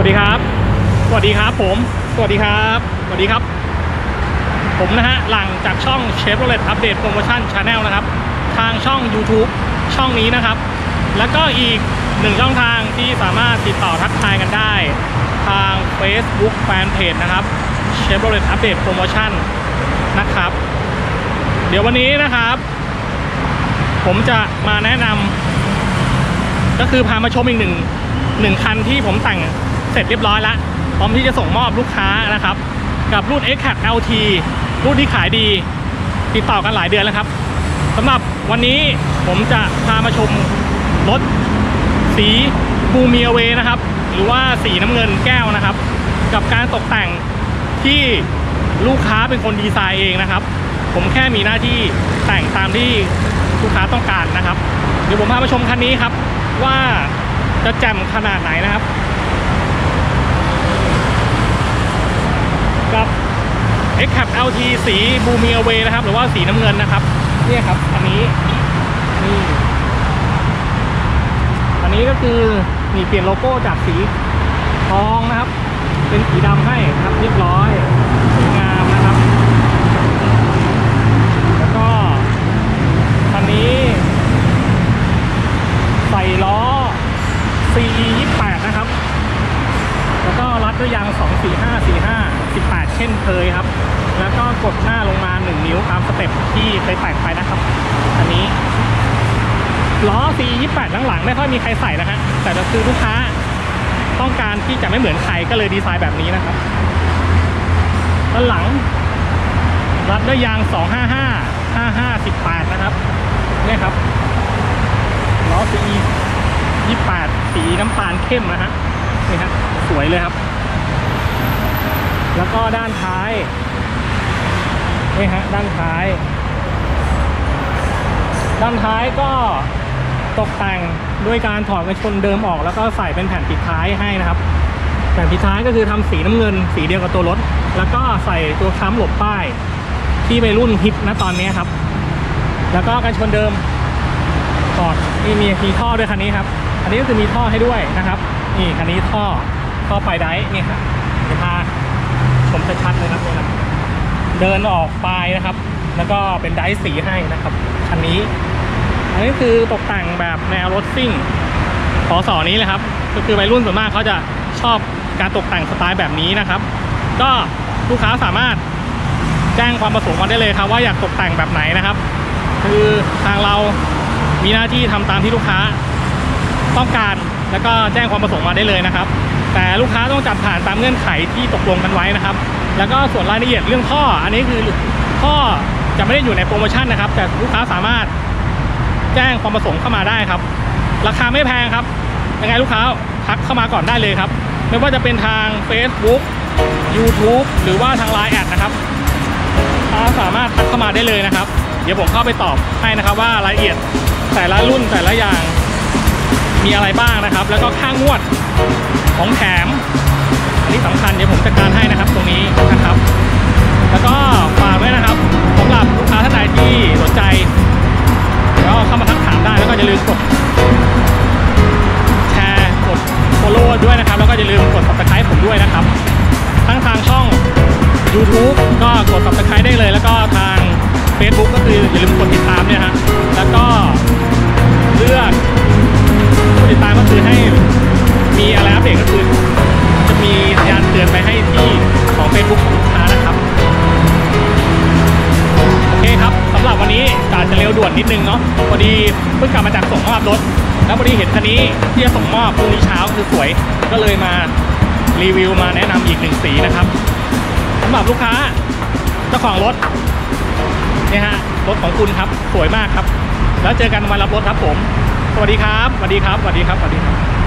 สวัสดีครับ สวัสดีครับ ผมนะฮะ หลังจากช่อง Chevrolet Update Promotion Channel นะครับ ทางช่อง YouTube ช่องนี้นะครับ แล้วก็อีกหนึ่งช่องทางที่สามารถติดต่อทักทายกันได้ ทาง Facebook Fanpage นะครับ Chevrolet Update Promotion นะครับ เดี๋ยววันนี้นะครับ ผมจะมาแนะนำก็คือพามาชมอีกหนึ่งหนึ่งคันที่ผมแต่ง ร็จเรียบร้อยแล้วพร้อมที่จะส่งมอบลูกค้านะครับ กับรุ่น x c a p LT รุ่นที่ขายดี ติดต่อกันหลายเดือนแล้วครับสำหรับวันนี้ผมจะพามาชมรถสีบูเมียเวนะครับ หรือว่าสีน้ำเงินแก้วนะครับ กับการตกแต่งที่ลูกค้าเป็นคนดีไซน์เองนะครับ ผมแค่มีหน้าที่แต่งตามที่ลูกค้าต้องการนะครับ เดี๋ยวผมพามาชมคันนี้ครับ ว่าจะแจ่มขนาดไหนนะครับ กับ x c a p LT สีบูมีเวนะครับ หรือว่าสีน้ำเงินนะครับเนี่ยครับอันนี้นี่อันนี้ก็คือนี่เปลี่ยนโลโก้จากสีทองนะครับ เป็นสีดำให้ครับเรียบร้อยสวยงามนะครับ แล้วก็คันนี้ใส่ล้อ CE 28 นะครับ แล้วก็รัดด้วยยาง 2 4 5 4 5 18 เช่นเคยครับ แล้วก็กดหน้าลงมา 1 นิ้วตามสเต็ปที่เคยแต่งไปนะครับ อันนี้ล้อ C 28หลังๆไม่ค่อยมีใครใส่นะฮะแต่ก็คือลูกค้าต้องการที่จะไม่เหมือนใครก็เลยดีไซน์แบบนี้นะครับด้านหลัง รัดด้วยยาง 255 55 18 นะครับเนี่ยครับล้อ C 28 สีน้ำตาลเข้มนะฮะนี่ฮะสวยเลยครับ แล้วก็ด้านท้ายนี่ฮะด้านท้าย ด้านท้ายก็ตกแต่งด้วยการถอดกระชนเดิมออก แล้วก็ใส่เป็นแผ่นปิดท้ายให้นะครับแผ่นปิดท้ายก็คือทำสีน้ำเงิน สีเดียวกับตัวรถ แล้วก็ใส่ตัวค้ำหลบป้าย ที่ไปรุ่นฮิตนะตอนนี้ครับ แล้วก็กันชนเดิมถอดนี่มีมีท่อด้วยคันนี้ครับอันนี้ก็คือมีท่อให้ด้วยนะครับ นี่คันนี้ท่อท่อปไดร์นี่ครับเดี๋ยวพา ชมชัดเลยครับนี่ครับ เดินออกปลายนะครับ แล้วก็เป็นไดสีให้นะครับคันนี้ อันนี้คือตกแต่งแบบแนวรถซิ่งพอสอนี้เลยครับ ก็คือวัยรุ่นส่วนมากเขาจะชอบการตกแต่งสไตล์แบบนี้นะครับ ก็ลูกค้าสามารถแจ้งความประสงค์มาได้เลยครับ ว่าอยากตกแต่งแบบไหนนะครับ คือทางเรามีหน้าที่ทำตามที่ลูกค้าต้องการแล้วก็แจ้งความประสงค์มาได้เลยนะครับ แต่ลูกค้าต้องจัดผ่านตามเงื่อนไขที่ตกลงกันไว้นะครับ แล้วก็ส่วนรายละเอียดเรื่องท่อ อันนี้คือท่อจะไม่ได้อยู่ในโปรโมชั่นนะครับ แต่ลูกค้าสามารถแจ้งความประสงค์เข้ามาได้ครับ ราคาไม่แพงครับ ยังไงลูกค้าทักเข้ามาก่อนได้เลยครับ ไม่ว่าจะเป็นทาง Facebook YouTube หรือว่าทาง Line แอดนะครับลูกค้าสามารถทักเข้ามาได้เลยนะครับ เดี๋ยวผมเข้าไปตอบให้นะครับว่ารายละเอียดแต่ละรุ่นแต่ละอย่างมีอะไรบ้างนะครับ แล้วก็ค่างวด ของแถมอันนี้สำคัญเดี๋ยวผมจัดการให้นะครับ ตรงนี้นะครับ แล้วก็ฝากไว้นะครับสำหรับลูกค้าท่านใดที่สนใจก็เข้ามาทักถามได้แล้วก็อย่าลืมกดแชร์กด follow ด้วยนะครับ แล้วก็อย่าลืมกด subscribe ผมด้วยนะครับ ทั้งทางช่อง YouTube ก็กด subscribe ได้เลย แล้วก็ทาง Facebook ก็คืออย่าลืมกดติดตามเนี่ยฮะแล้วก็เลือกกดติดตามก็คือให้ มีอะไรอัปเดตก็คือจะมีสัญญาณเตือนไปให้ที่ของ Facebook ของลูกค้านะครับ โอเคครับสำหรับวันนี้อาจจะเร็วด่วนนิดนึงเนาะพอดีเพิ่งกลับมาจากส่งมอบรถ แล้วพอดีเห็นคันนี้ที่จะส่งมอบพรุ่งนี้เช้าคือสวย ก็เลยมารีวิวมาแนะนำอีกหนึ่งสีนะครับสำหรับลูกค้าเจ้าของรถนี่ฮะรถของคุณครับสวยมากครับ แล้วเจอกันวันรับรถครับผม สวัสดีครับ สวัสดีครับ สวัสดีครับ สวัสดีครับ